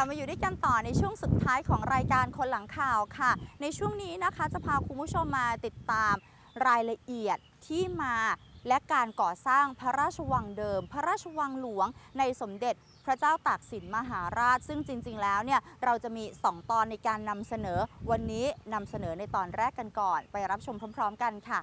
ลับมาอยู่ด้วยกันต่อในช่วงสุดท้ายของรายการคนหลังข่าวค่ะ ในช่วงนี้นะคะจะพาคุณผู้ชมมาติดตามรายละเอียดที่มาและการก่อสร้างพระราชวังเดิม พระราชวังหลวงในสมเด็จพระเจ้าตากสินมหาราช ซึ่งจริง ๆ แล้วเนี่ยเราจะมี 2 ตอนในการนำเสนอ วันนี้นำเสนอในตอนแรกกันก่อน ไปรับชมพร้อม ๆ กันค่ะ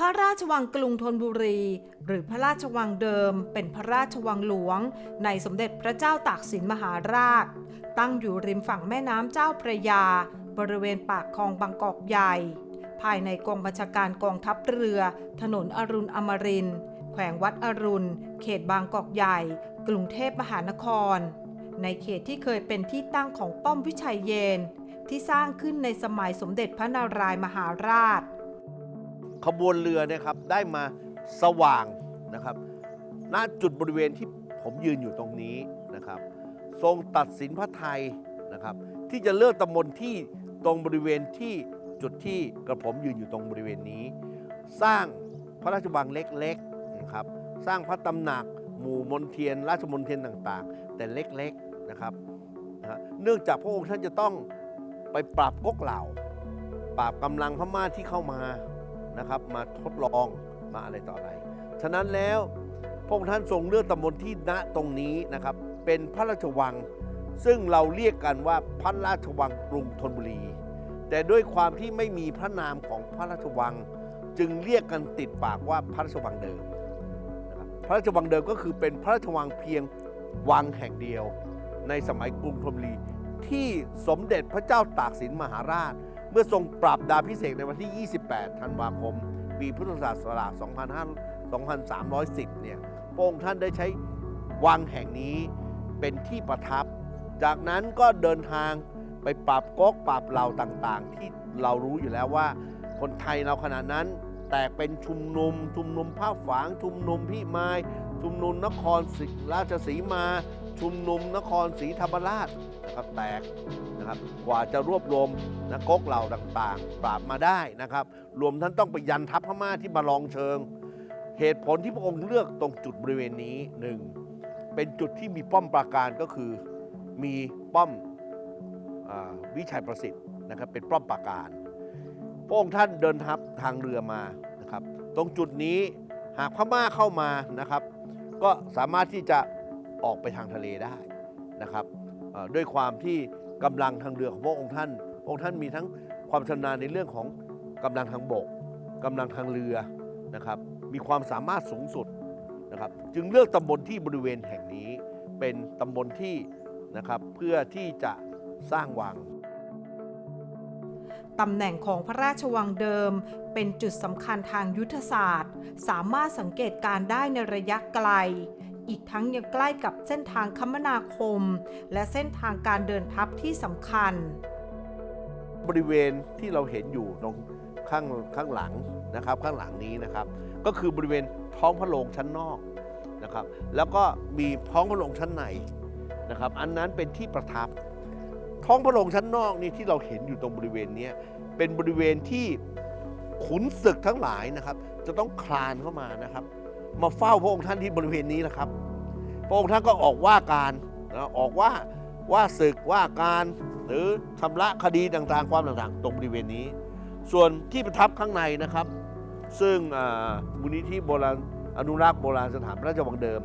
พระราชวังกรุงธนบุรี หรือพระราชวังเดิม เป็นพระราชวังหลวง ในสมเด็จพระเจ้าตากสินมหาราช ตั้งอยู่ริมฝั่งแม่น้ำเจ้าพระยา บริเวณปากคลองบางกอกใหญ่ ภายในกองบัญชาการกองทัพเรือ ถนนอรุณอมรินทร์แขวงวัดอรุณ เขตบางกอกใหญ่ กรุงเทพมหานคร ในเขตที่เคยเป็นที่ตั้งของป้อมวิชัยเยน ที่สร้างขึ้นในสมัยสมเด็จพระนารายมหาราช ขบวนเรือนี่ยครับได้มาสว่างนะครับณจุดบริเวณที่ผมยืนอยู่ตรงนี้นะครับ ทรงตัดสินพระไทยนะครับ ที่จะเลือกตำบลที่ตรงบริเวณที่จุดที่กระผมยืนอยู่ตรงบริเวณนี้ สร้างพระราชวังเล็กๆนะครับสร้างพระตำหนักหมู่มนเทียน ราชมนเทียนต่างๆ แต่เล็กๆนะครับนะเนื่องจากพระองค์ท่านจะต้องไปปราบก๊กเหล่า ปราบกำลังพม่าที่เข้ามา นะครับ มาทดลองมาอะไรต่ออะไร ฉะนั้นแล้วพระองค์ท่านทรงเลือกตำบลที่ณตรงนี้นะครับ เป็นพระราชวัง ซึ่งเราเรียกกันว่าพระราชวังกรุงธนบุรี แต่ด้วยความที่ไม่มีพระนามของพระราชวัง จึงเรียกกันติดปากว่าพระราชวังเดิมนะครับพระราชวังเดิมก็คือเป็นพระราชวังเพียงวังแห่งเดียว ในสมัยกรุงธนบุรีที่สมเด็จพระเจ้าตากสินมหาราช มื่อทรงปรับดาพิเศษในวันที่ 28 ธันวาคม ปีพุทธศักราช2310 เนี่ยพระองค์ท่านได้ใช้วังแห่งนี้เป็นที่ประทับ จากนั้นก็เดินทางไปปราบก๊กปราบเหล่าต่างๆ ที่เรารู้อยู่แล้วว่า คนไทยเราขณะนั้น แตกเป็นชุมนุม ชุมนุมผ้าฝาง ชุมนุมพี่ไม้ชุมนุมนครศรีราชสีมา ชุมนุมนครศรีธรรมราชนะครับแตกนะครับกว่าจะรวบรวมนะก๊กเหล่าต่างๆ ปราบมาได้นะครับ รวมทั้งต้องไปยันทัพพม่าที่บาลองเชิง เหตุผลที่พระองค์เลือกตรงจุดบริเวณนี้หนึ่งเป็นจุดที่มีป้อมปราการก็คือมีป้อมอวิชัยประสิทธิ์นะครับเป็นป้อมปราการ พระองค์ท่านเดินทัพทางเรือมานะครับ ตรงจุดนี้หากพม่าเข้ามานะครับ ก็สามารถที่จะออกไปทางทะเลได้นะครับด้วยความที่กำลังทางเรือของพระองค์ท่านพระองค์ท่านมีทั้งความชำนาญในเรื่องของกำลังทางบกกำลังทางเรือนะครับ มีความสามารถสูงสุดนะครับ จึงเลือกตำบลที่บริเวณแห่งนี้ เป็นตำบลที่นะครับเพื่อที่จะสร้างวัง ตำแหน่งของพระราชวังเดิม เป็นจุดสำคัญทางยุทธศาสตร์ สามารถสังเกตการได้ในระยะไกล อีกทั้งยังใกล้กับเส้นทางคมนาคม และเส้นทางการเดินทัพที่สำคัญ บริเวณที่เราเห็นอยู่ตรงข้างข้างหลังนะครับข้างหลังนี้นะครับ ก็คือบริเวณท้องพระโรงชั้นนอกนะครับ แล้วก็มีท้องพระโรงชั้นในนะครับ อันนั้นเป็นที่ประทับ ท้องพระโรงชั้นนอกนี่ที่เราเห็นอยู่ตรงบริเวณนี้เป็นบริเวณที่ขุนศึกทั้งหลายนะครับ จะต้องคลานเข้ามานะครับ มาเฝ้าพระองค์ท่านที่บริเวณนี้แหละครับ พระองค์ท่านก็ออกว่าการนะออกว่าว่าศึกว่าการหรือชำระคดีต่างๆ ความต่างๆ ตรงบริเวณนี้ ส่วนที่ประทับข้างในนะครับ ซึ่งมูลนิธิโบราณอนุรักษ์โบราณสถานพระราชวังเดิม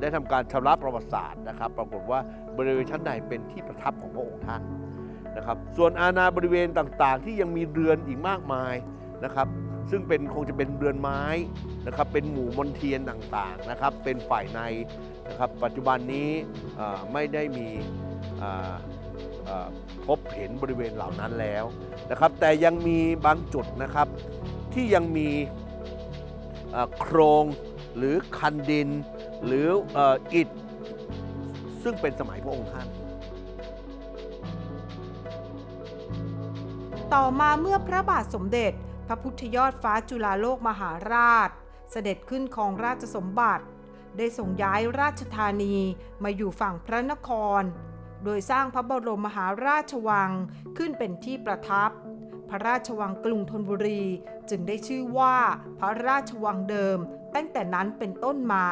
ได้ทำการชำระประวัติศาสตร์นะครับ ปรากฏว่าบริเวณชั้นในเป็นที่ประทับของพระองค์ท่านนะครับ ส่วนอาณาบริเวณต่างๆ ที่ยังมีเรือนอีกมากมายนะครับ ซึ่งเป็นคงจะเป็นเรือนไม้นะครับ เป็นหมู่มนเทียนต่างๆนะครับ เป็นฝ่ายในนะครับ ปัจจุบันนี้ไม่ได้มีพบเห็นบริเวณเหล่านั้นแล้วนะครับ แต่ยังมีบางจุดนะครับที่ยังมีโครงหรือคันดิน หรืออิฐซึ่งเป็นสมัยพระองค์ท่าน ต่อมาเมื่อพระบาทสมเด็จ พระพุทธยอดฟ้าจุฬาโลกมหาราช เสด็จขึ้นครองราชสมบัติ ได้ส่งย้ายราชธานีมาอยู่ฝั่งพระนคร โดยสร้างพระบรมมหาราชวังขึ้นเป็นที่ประทับพระราชวังกรุงธนบุรีจึงได้ชื่อว่าพระราชวังเดิมตั้งแต่นั้นเป็นต้นมา